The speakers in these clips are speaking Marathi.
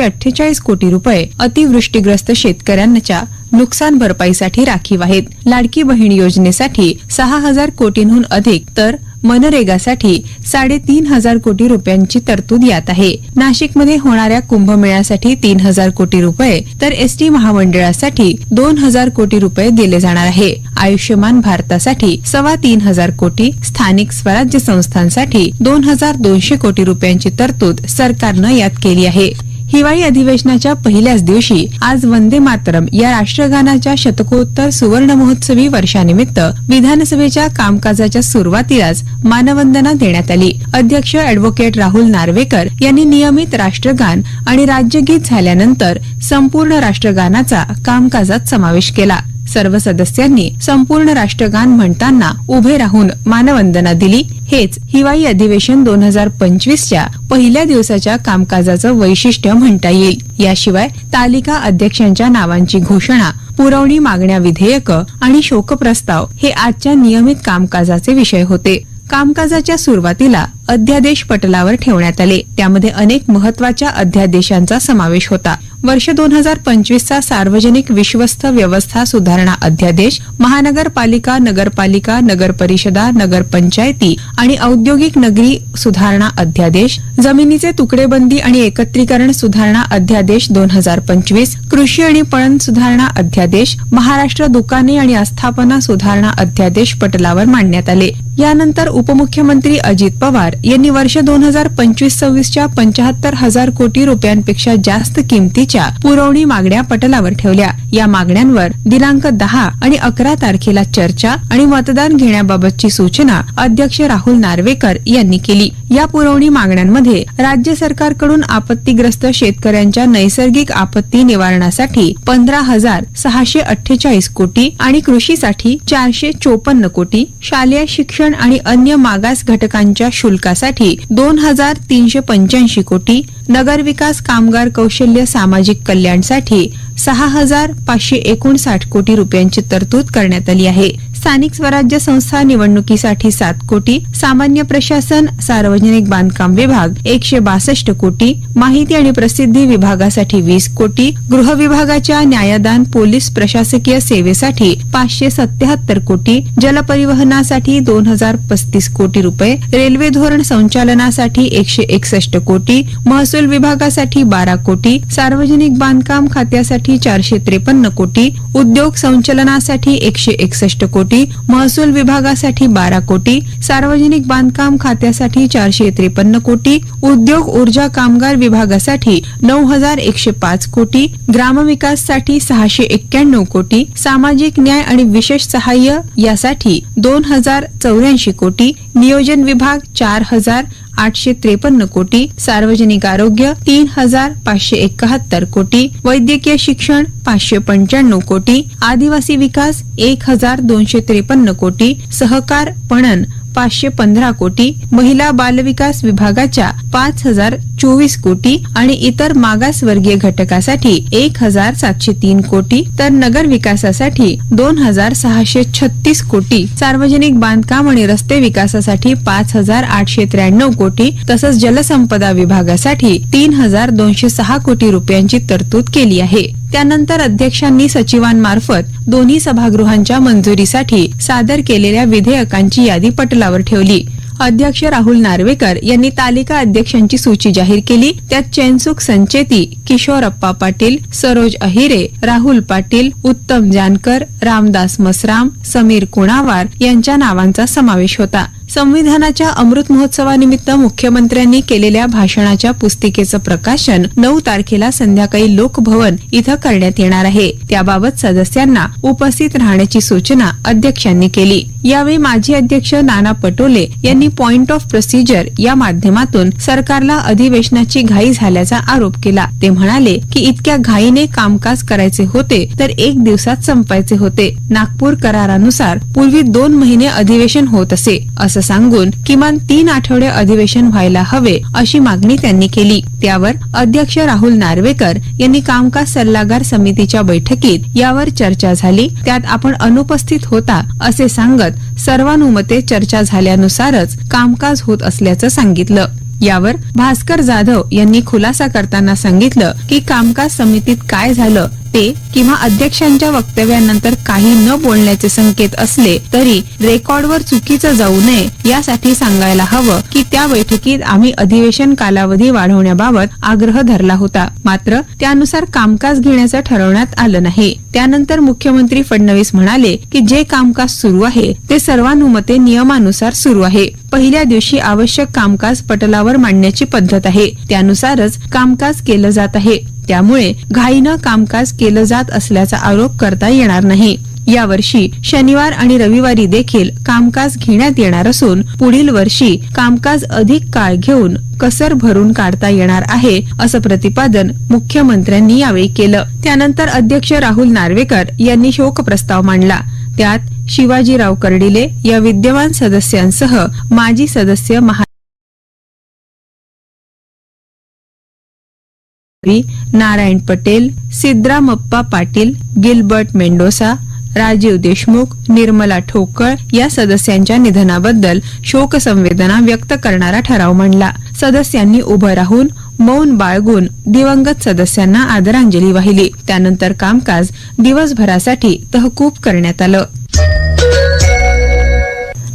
अठ्ठेचाळीस कोटी रुपये अतिवृष्टीग्रस्त शेतकऱ्यांच्या नुकसान भरपाईसाठी राखीव आहेत. लाडकी बहीण योजनेसाठी सहा हजार कोटींहून अधिक तर मनरेगासाठी साडेतीन हजार कोटी रुपयांची तरतूद यात आहे. नाशिकमध्ये होणाऱ्या कुंभमेळ्यासाठी तीन हजार कोटी रुपये तर एसटी महामंडळासाठी दोन हजार कोटी रुपये दिले जाणार आहे. आयुष्यमान भारतासाठी सव्वा तीन हजार कोटी स्थानिक स्वराज्य संस्थांसाठी दोन हजार दोनशे कोटी रुपयांची तरतूद सरकारनं यात केली आहे. हिवाळी अधिवेशनाच्या पहिल्याच दिवशी आज वंदे मातरम या राष्ट्रगानाच्या शतकोत्तर सुवर्ण महोत्सवी वर्षानिमित्त विधानसभेच्या कामकाजाच्या सुरुवातीलाच मानवंदना देण्यात आली. अध्यक्ष अॅडव्होकेट राहुल नार्वेकर यांनी नियमित राष्ट्रगान आणि राज्यगीत झाल्यानंतर संपूर्ण राष्ट्रगानाचा कामकाजात समावेश केला. सर्व सदस्यांनी संपूर्ण राष्ट्रगान म्हणताना उभे राहून मानवंदना दिली. हेच हिवाळी अधिवेशन दोन हजार पंचवीसच्या पहिल्या दिवसाच्या कामकाजाचं वैशिष्ट्य म्हणता येईल. याशिवाय तालिका अध्यक्षांच्या नावांची घोषणा पुरवणी मागण्या विधेयक आणि शोकप्रस्ताव हे आजच्या नियमित कामकाजाचे विषय होते. कामकाजाच्या सुरुवातीला अध्यादेश पटलावर ठेवण्यात आले. त्यामध्ये अनेक महत्त्वाच्या अध्यादेशांचा समावेश होता. वर्ष दोन हजार पंचवीसचा सार्वजनिक विश्वस्त व्यवस्था सुधारणा अध्यादेश महानगरपालिका नगरपालिका नगर परिषदा आणि औद्योगिक नगरी सुधारणा अध्यादेश जमिनीचे तुकडेबंदी आणि एकत्रीकरण सुधारणा अध्यादेश दोन हजार पंचवीस कृषी आणि पणन सुधारणा अध्यादेश महाराष्ट्र दुकाने आणि आस्थापना सुधारणा अध्यादेश पटलावर मांडण्यात आले. यानंतर उपमुख्यमंत्री अजित पवार यांनी वर्ष दोन हजार पंचवीस सव्वीसच्या पंचाहत्तर हजार कोटी रुपयांपेक्षा जास्त किमतीच्या पुरवणी मागण्या पटलावर ठेवल्या. या मागण्यांवर दिनांक दहा आणि अकरा तारखेला चर्चा आणि मतदान घेण्याबाबतची सूचना अध्यक्ष राहुल नार्वेकर यांनी केली. या पुरवणी मागण्यांमध्ये राज्य सरकारकडून आपत्तीग्रस्त शेतकऱ्यांच्या नैसर्गिक आपत्ती निवारणासाठी पंधरा हजार सहाशे अठ्ठेचाळीस कोटी आणि कृषीसाठी चारशे चोपन्न कोटी शालेय शिक्षण आणि अन्य मागास घटकांच्या शुल्कासाठी दोन हजार तीनशे पंच्याऐंशी कोटी नगरविकास कामगार कौशल्य सामाजिक कल्याणसाठी सहा हजार पाचशे एकोणसाठ कोटी रुपयांची तरतूद करण्यात आली आहे. स्थानिक स्वराज्य संस्था निवडणुकीसाठी सात कोटी सामान्य प्रशासन सार्वजनिक बांधकाम विभाग एकशे बासष्ट कोटी माहिती आणि प्रसिद्धी विभागासाठी वीस कोटी गृह विभागाच्या न्यायदान पोलीस प्रशासकीय सेवेसाठी पाचशे सत्याहत्तर कोटी जलपरिवहनासाठी दोन हजार पस्तीस कोटी रुपये रेल्वे धोरण संचालनासाठी एकशे एकसष्ट कोटी महसूल विभागासाठी बारा कोटी सार्वजनिक बांधकाम खात्यासाठी चारशे त्रेपन्न कोटी उद्योग संचलनासाठी एकशे एकसष्ट कोटी महसूल विभागासाठी बारा कोटी सार्वजनिक बांधकाम खात्यासाठी चारशे त्रेपन्न कोटी उद्योग ऊर्जा कामगार विभागासाठी नऊ हजार एकशे पाच कोटी ग्रामविकाससाठी सहाशे एक्क्याण्णव कोटी सामाजिक न्याय आणि विशेष सहाय्य यासाठी दोन हजार चौऱ्याऐंशी कोटी नियोजन विभाग चार हजार आठशे त्रेपन्न कोटी सार्वजनिक आरोग्य तीन हजार पाचशे एकाहत्तर कोटी वैद्यकीय शिक्षण पाचशे पंच्याण्णव कोटी आदिवासी विकास एक हजार दोनशे त्रेपन्न कोटी सहकार पणन पाचशे पंधरा कोटी महिला बालविकास विभागाच्या पाच हजार चोवीस कोटी आणि इतर मागासवर्गीय घटकासाठी एक हजार सातशे तीन कोटी तर नगर विकासासाठी दोन हजार सहाशे छत्तीस कोटी सार्वजनिक बांधकाम आणि रस्ते विकासासाठी पाच हजार आठशे त्र्याण्णव कोटी तसंच जलसंपदा विभागासाठी तीन हजार दोनशे सहा कोटी रुपयांची तरतूद केली आहे. त्यानंतर अध्यक्षांनी सचिवांमार्फत दोन्ही सभागृहांच्या मंजुरीसाठी सादर केलेल्या विधेयकांची यादी पटलावर ठेवली. अध्यक्ष राहुल नार्वेकर यांनी तालिका अध्यक्षांची सूची जाहीर केली. त्यात चैनसुख संचेती किशोरप्पा पाटील सरोज अहिरे राहुल पाटील उत्तम जानकर रामदास मसराम समीर कुणावार यांच्या नावांचा समावेश होता. संविधानाच्या अमृत महोत्सवानिमित्त मुख्यमंत्र्यांनी केलेल्या भाषणाच्या पुस्तिकेचं प्रकाशन नऊ तारखेला संध्याकाळी लोकभवन इथं करण्यात येणार आहे. त्याबाबत सदस्यांना उपस्थित राहण्याची सूचना अध्यक्षांनी केली. यावेळी माजी अध्यक्ष नाना पटोले यांनी पॉइंट ऑफ प्रोसिजर या माध्यमातून सरकारला अधिवेशनाची घाई झाल्याचा आरोप केला. ते म्हणाले की इतक्या घाईने कामकाज करायचे होते तर एक दिवसात संपायचे होते. नागपूर करारानुसार पूर्वी दोन महिने अधिवेशन होत असे असं सांगून किमान तीन आठवडे अधिवेशन व्हायला हवे अशी मागणी त्यांनी केली. त्यावर अध्यक्ष राहुल नार्वेकर यांनी कामकाज सल्लागार समितीच्या बैठकीत यावर चर्चा झाली. त्यात आपण अनुपस्थित होता असे सांगत सर्वानुमते चर्चा झाल्यानुसारच कामकाज होत असल्याचं सांगितलं. यावर भास्कर जाधव यांनी खुलासा करताना सांगितलं की कामकाज समितीत काय झालं ते किंवा अध्यक्षांच्या वक्तव्यानंतर काही न बोलण्याचे संकेत असले तरी रेकॉर्डवर चुकीचं जाऊ नये यासाठी सांगायला हवं की त्या बैठकीत आम्ही अधिवेशन कालावधी वाढवण्याबाबत आग्रह धरला होता. मात्र त्यानुसार कामकाज घेण्याचं ठरवण्यात आलं नाही. त्यानंतर मुख्यमंत्री फडणवीस म्हणाले की जे कामकाज सुरू आहे ते सर्वानुमते नियमानुसार सुरू आहे. पहिल्या दिवशी आवश्यक कामकाज पटलावर मांडण्याची पद्धत आहे. त्यानुसारच कामकाज केलं जात आहे. त्यामुळे घाईनं कामकाज केलं जात असल्याचा आरोप करता येणार नाही. यावर्षी शनिवार आणि रविवारी देखील कामकाज घेण्यात येणार असून पुढील वर्षी कामकाज अधिक काळ घेऊन कसर भरून काढता येणार आहे असं प्रतिपादन मुख्यमंत्र्यांनी यावेळी केलं. त्यानंतर अध्यक्ष राहुल नार्वेकर यांनी शोक प्रस्ताव मांडला. त्यात शिवाजीराव कर्डिले या विद्यमान सदस्यांसह माजी सदस्य महा नारायण पटेल सिद्रामप्पा पाटील गिलबर्ट मेंडोसा राजीव देशमुख निर्मला ठोकळ या सदस्यांच्या निधनाबद्दल शोकसंवेदना व्यक्त करणारा ठराव मांडला. सदस्यांनी उभं राहून मौन बाळगून दिवंगत सदस्यांना आदरांजली वाहिली. त्यानंतर कामकाज दिवसभरासाठी तहकूब करण्यात आलं.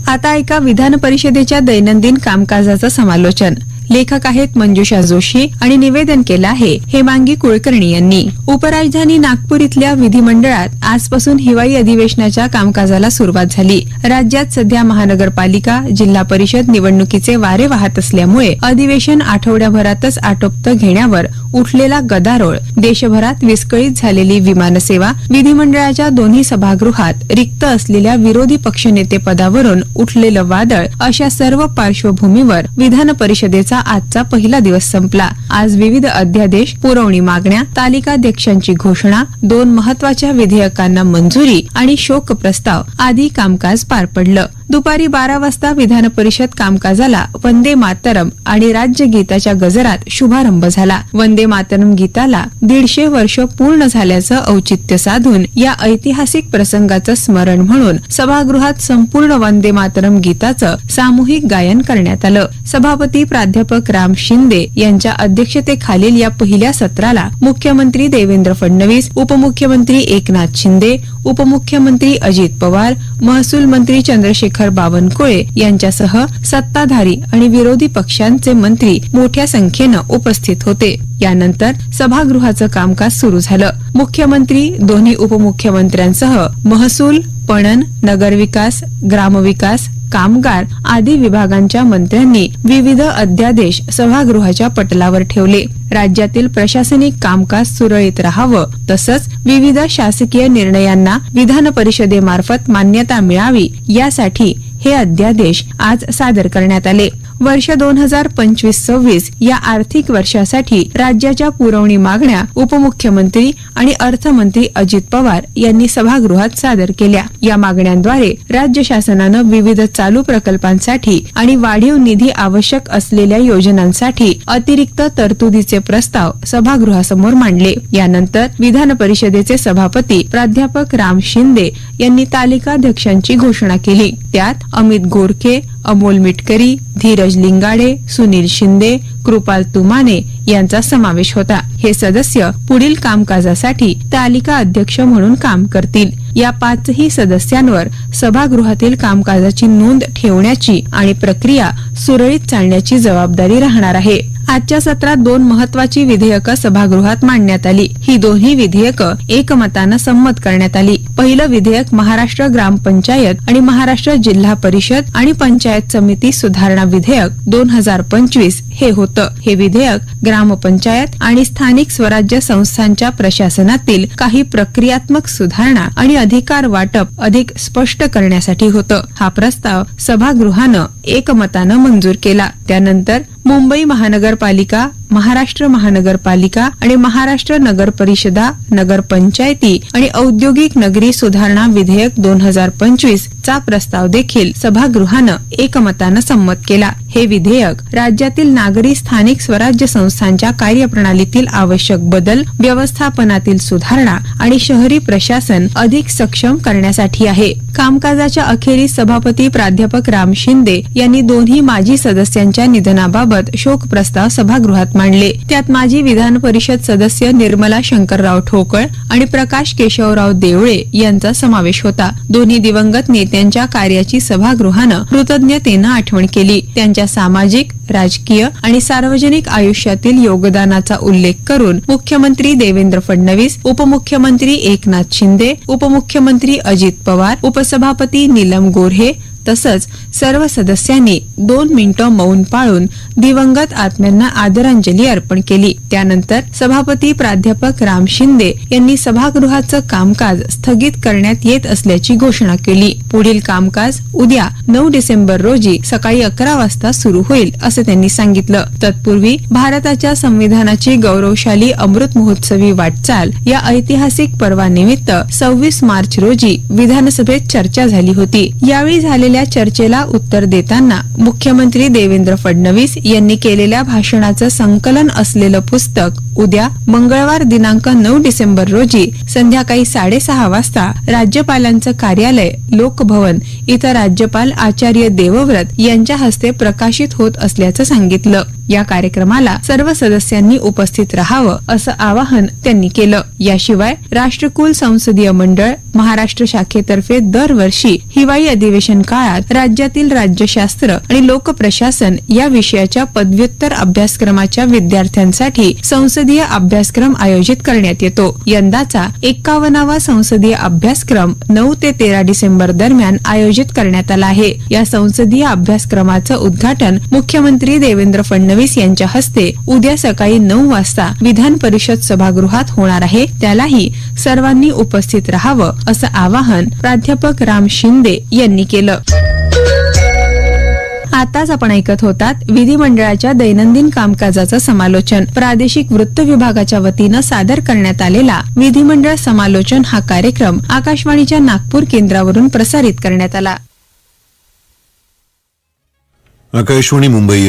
आता एका विधान परिषदेच्या दैनंदिन कामकाजाचं समालोचन. लेखक आहेत मंजुषा जोशी आणि निवेदन केलं आहे हेमांगी कुलकर्णी यांनी. उपराजधानी नागपूर इथल्या विधिमंडळात आजपासून हिवाळी अधिवेशनाच्या कामकाजाला सुरुवात झाली. राज्यात सध्या महानगरपालिका जिल्हा परिषद निवडणुकीचे वारे वाहत असल्यामुळे अधिवेशन आठवड्याभरातच आटोपतं घेण्यावर उठलेला गदारोळ. देशभरात विस्कळीत झालेली विमानसेवा विधिमंडळाच्या दोन्ही सभागृहात रिक्त असलेल्या विरोधी पक्षनेते पदावरून उठलेलं वादळ अशा सर्व पार्श्वभूमीवर विधान परिषदेचा आजचा पहिला दिवस संपला. आज विविध अध्यादेश पुरवणी मागण्या तालिकाध्यक्षांची घोषणा दोन महत्त्वाच्या विधेयकांना मंजुरी आणि शोक प्रस्ताव आदी कामकाज पार पडलं. दुपारी बारा वाजता विधान परिषद कामकाजाला वंदे मातरम आणि राज्यगीताच्या गजरात शुभारंभ झाला. वंदे मातरम गीताला दीडशे वर्ष पूर्ण झाल्याचं औचित्य साधून या ऐतिहासिक प्रसंगाचं स्मरण म्हणून सभागृहात संपूर्ण वंदे मातरम गीताचं सामूहिक गायन करण्यात आलं. सभापती प्राध्यापक राम शिंदे यांच्या अध्यक्षतेखालील या पहिल्या सत्राला मुख्यमंत्री देवेंद्र फडणवीस उपमुख्यमंत्री एकनाथ शिंदे उपमुख्यमंत्री अजित पवार महसूल मंत्री चंद्रशेखर बावनकुळे यांच्यासह सत्ताधारी आणि विरोधी पक्षांचे मंत्री मोठ्या संख्येनं उपस्थित होते. यानंतर सभागृहाचं कामकाज सुरू झालं. मुख्यमंत्री दोन्ही उपमुख्यमंत्र्यांसह महसूल पणन नगरविकास ग्रामविकास कामगार आदी विभागांच्या मंत्र्यांनी विविध अध्यादेश सभागृहाच्या पटलावर ठेवले. राज्यातील प्रशासनिक कामकाज सुरळीत राहावं तसंच विविध शासकीय निर्णयांना विधान परिषदेमार्फत मान्यता मिळावी यासाठी हे अध्यादेश आज सादर करण्यात आले. वर्ष दोन हजार पंचवीस सव्वीस या आर्थिक वर्षासाठी राज्याच्या पुरवणी मागण्या उपमुख्यमंत्री आणि अर्थमंत्री अजित पवार यांनी सभागृहात सादर केल्या. या मागण्यांद्वारे राज्य शासनानं विविध चालू प्रकल्पांसाठी आणि वाढीव निधी आवश्यक असलेल्या योजनांसाठी अतिरिक्त तरतुदीचे प्रस्ताव सभागृहासमोर मांडले. यानंतर विधान परिषदेचे सभापती प्राध्यापक राम शिंदे यांनी तालिकाध्यक्षांची घोषणा केली. त्यात अमित गोरखे अमोल मिटकरी धीरज लिंगाडे सुनील शिंदे कृपाल तुमाने यांचा समावेश होता. हे सदस्य पुढील कामकाजासाठी तालिका अध्यक्ष म्हणून काम करतील. या पाचही सदस्यांवर सभागृहातील कामकाजाची नोंद ठेवण्याची आणि प्रक्रिया सुरळीत चालण्याची जबाबदारी राहणार आहे. आजच्या सत्रात दोन महत्वाची विधेयकं सभागृहात मांडण्यात आली. ही दोन्ही विधेयकं एकमतानं संमत करण्यात आली. पहिलं विधेयक महाराष्ट्र ग्रामपंचायत आणि महाराष्ट्र जिल्हा परिषद आणि पंचायत समिती सुधारणा विधेयक दोन हजार पंचवीस हे होतं. हे विधेयक ग्रामपंचायत आणि स्थानिक स्वराज्य संस्थांच्या प्रशासनातील काही प्रक्रियात्मक सुधारणा आणि अधिकार वाटप अधिक स्पष्ट करण्यासाठी होतं. हा प्रस्ताव सभागृहानं एकमतानं मंजूर केला. त्यानंतर मुंबई महानगरपालिका महाराष्ट्र महानगरपालिका आणि महाराष्ट्र नगर परिषदा नगर पंचायती आणि औद्योगिक नगरी सुधारणा विधेयक दोन हजार पंचवीस चा प्रस्ताव देखील सभागृहानं एकमतानं संमत केला. हे विधेयक राज्यातील नागरी स्थानिक स्वराज्य संस्थांच्या कार्यप्रणालीतील आवश्यक बदल व्यवस्थापनातील सुधारणा आणि शहरी प्रशासन अधिक सक्षम करण्यासाठी आहे. कामकाजाच्या अखेरीस सभापती प्राध्यापक राम शिंदे यांनी दोन्ही माजी सदस्यांच्या निधनाबाबत शोक प्रस्ताव सभागृहात मांडले. त्यात माजी विधान परिषद सदस्य निर्मला शंकरराव ठोकळ आणि प्रकाश केशवराव देवळे यांचा समावेश होता. दोन्ही दिवंगत नेत्यांच्या कार्याची सभागृहानं कृतज्ञतेनं आठवण केली. त्यांच्या सामाजिक राजकीय आणि सार्वजनिक आयुष्यातील योगदानाचा उल्लेख करून मुख्यमंत्री देवेंद्र फडणवीस उपमुख्यमंत्री एकनाथ शिंदे उपमुख्यमंत्री अजित पवार उपसभापती नीलम गोऱ्हे तसंच सर्व सदस्यांनी दोन मिनिटं मौन पाळून दिवंगत आत्म्यांना आदरांजली अर्पण केली. त्यानंतर सभापती प्राध्यापक राम शिंदे यांनी सभागृहाचं कामकाज स्थगित करण्यात येत असल्याची घोषणा केली. पुढील कामकाज उद्या नऊ डिसेंबर रोजी सकाळी अकरा वाजता सुरू होईल असं त्यांनी सांगितलं. तत्पूर्वी भारताच्या संविधानाची गौरवशाली अमृत महोत्सवी वाटचाल या ऐतिहासिक पर्वानिमित्त सव्वीस मार्च रोजी विधानसभेत चर्चा झाली होती. यावेळी झालेल्या चर्चेला उत्तर देताना मुख्यमंत्री देवेंद्र फडणवीस यांनी केलेल्या भाषणाचं संकलन असलेलं पुस्तक उद्या मंगळवार दिनांक नऊ डिसेंबर रोजी संध्याकाळी साडेसहा वाजता राज्यपालांचं कार्यालय लोकभवन इथं राज्यपाल आचार्य देवव्रत यांच्या हस्ते प्रकाशित होत असल्याचं सांगितलं. या कार्यक्रमाला सर्व सदस्यांनी उपस्थित राहावं असं आवाहन त्यांनी केलं. याशिवाय राष्ट्रकुल संसदीय मंडळ महाराष्ट्र शाखेतर्फे दरवर्षी हिवाळी अधिवेशन काळात राज्यातील राज्यशास्त्र आणि लोकप्रशासन या विषयाच्या पदव्युत्तर अभ्यासक्रमाच्या विद्यार्थ्यांसाठी संसदीय अभ्यासक्रम आयोजित करण्यात येतो. यंदाचा एक्कावन्नावा संसदीय अभ्यासक्रम नऊ ते तेरा डिसेंबर दरम्यान आयोजित करण्यात आला आहे. या संसदीय अभ्यासक्रमाचं उद्घाटन मुख्यमंत्री देवेंद्र फडणवीस यांच्या हस्ते उद्या सकाळी नऊ वाजता विधान परिषद सभागृहात होणार आहे. त्यालाही सर्वांनी उपस्थित राहावं असं आवाहन प्राध्यापक राम शिंदे यांनी केलं. आताच आपण ऐकत होतात विधिमंडळाच्या दैनंदिन कामकाजाचं समालोचन. प्रादेशिक वृत्त विभागाच्या वतीनं सादर करण्यात आलेला विधिमंडळ समालोचन हा कार्यक्रम आकाशवाणीच्या नागपूर केंद्रावरून प्रसारित करण्यात आला. आकाशवाणी मुंबई